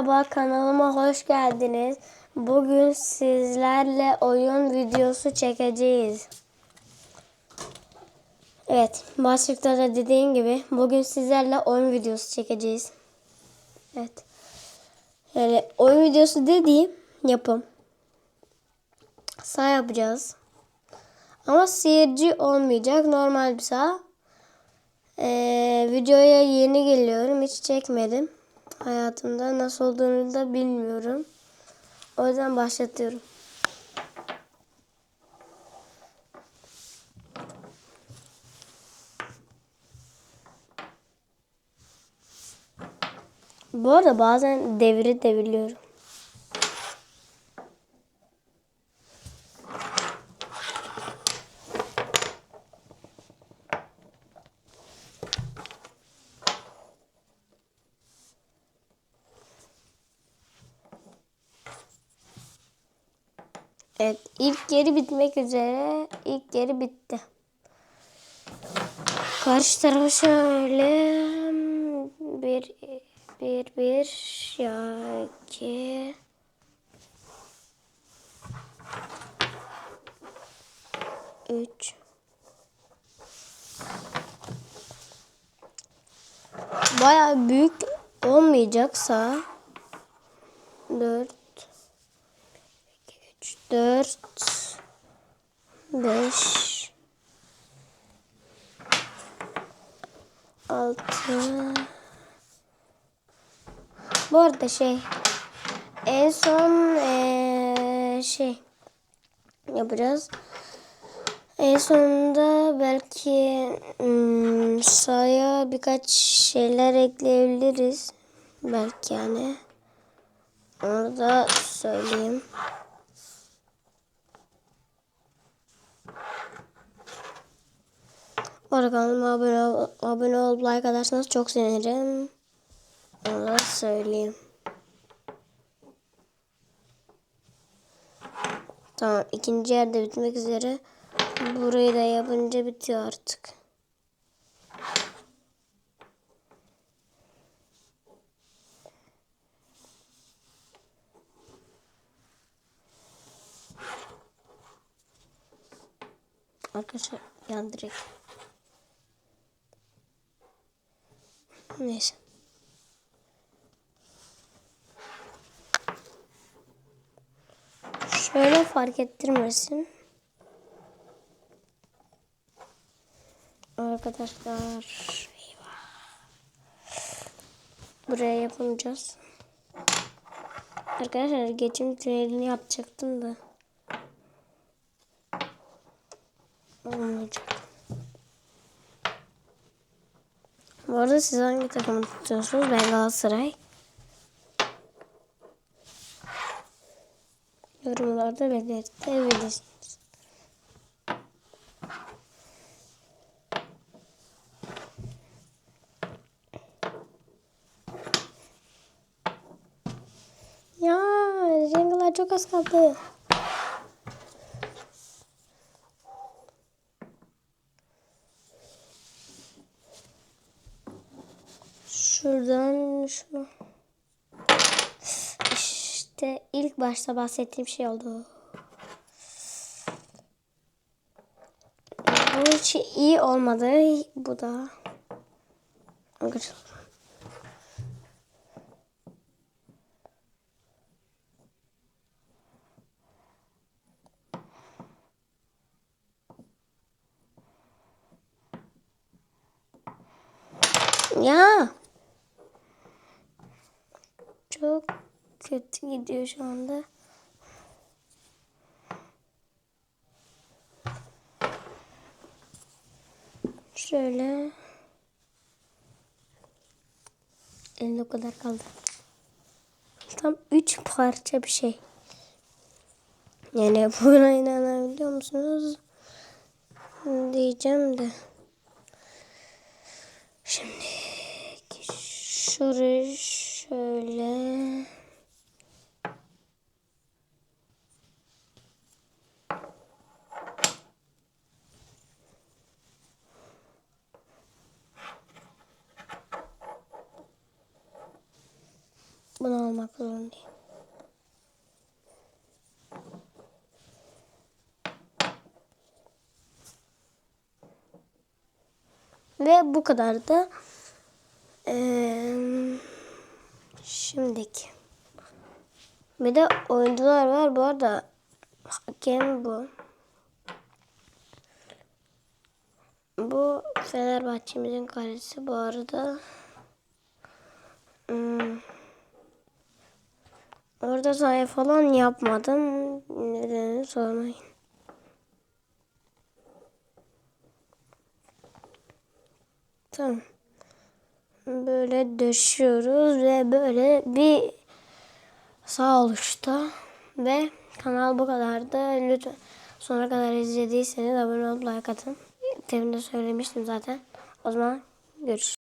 Merhaba kanalıma hoş geldiniz. Bugün sizlerle oyun videosu çekeceğiz. Evet, başlıkta da dediğim gibi bugün sizlerle oyun videosu çekeceğiz. Evet. Yani oyun videosu dediğim yapım. Sağ yapacağız. Ama seyirci olmayacak. Normal bir sağ. Ee, videoya yeni geliyorum. Hiç çekmedim. Hayatımda nasıl olduğunu da bilmiyorum. O yüzden başlatıyorum. Bu arada bazen devri devriliyorum. Evet ilk geri bitmek üzere. İlk geri bitti. Karşı tarafa şöyle bir bir bir ya iki üç Baya büyük olmayacaksa dört 3, 4, 5, 6. Bu arada şey en son ee, şey yapacağız. En sonunda belki hmm, saya birkaç şeyler ekleyebiliriz. Belki yani. Onu da söyleyeyim. Bu arada kanalıma abone, ol, abone olup like atarsanız çok sevinirim. Onu da söyleyeyim. Tamam ikinci yerde bitmek üzere. Burayı da yapınca bitiyor artık. Arkadaşlar yan direkt. Neyse. Şöyle fark ettirmesin. Arkadaşlar. Buraya yapacağız. Arkadaşlar geçim tünelini yapacaktım da. Olmayacak. Bu arada siz hangi takımı tutuyorsunuz? Ben Galatasaray. Yorumlarda belirtebilirsiniz. Ya Jungle'lar çok az kaldı. Şuradan şunu. İşte ilk başta bahsettiğim şey oldu. Bu hiç iyi olmadı. Bu da. Ya. Çok kötü gidiyor şu anda. Şöyle. Elinde o kadar kaldı. Tam üç parça bir şey. Yani buna inanabiliyor musunuz? Diyeceğim de. Şimdi şurayı şöyle Bunu olmak zorundayım. Ve bu kadar da eee şimdiki. Bir de oyuncular var bu arada. Hakem bu. Bu Fenerbahçe'mizin kalesi bu arada. Hmm. Orada sayı falan yapmadım. Nedenini sormayın. Tamam. Böyle döşüyoruz ve böyle bir sağ oluştu. Ve kanal bu kadardı. Lütfen sonuna kadar izlediyseniz abone olup like atın. Temin de söylemiştim zaten. O zaman görüşürüz.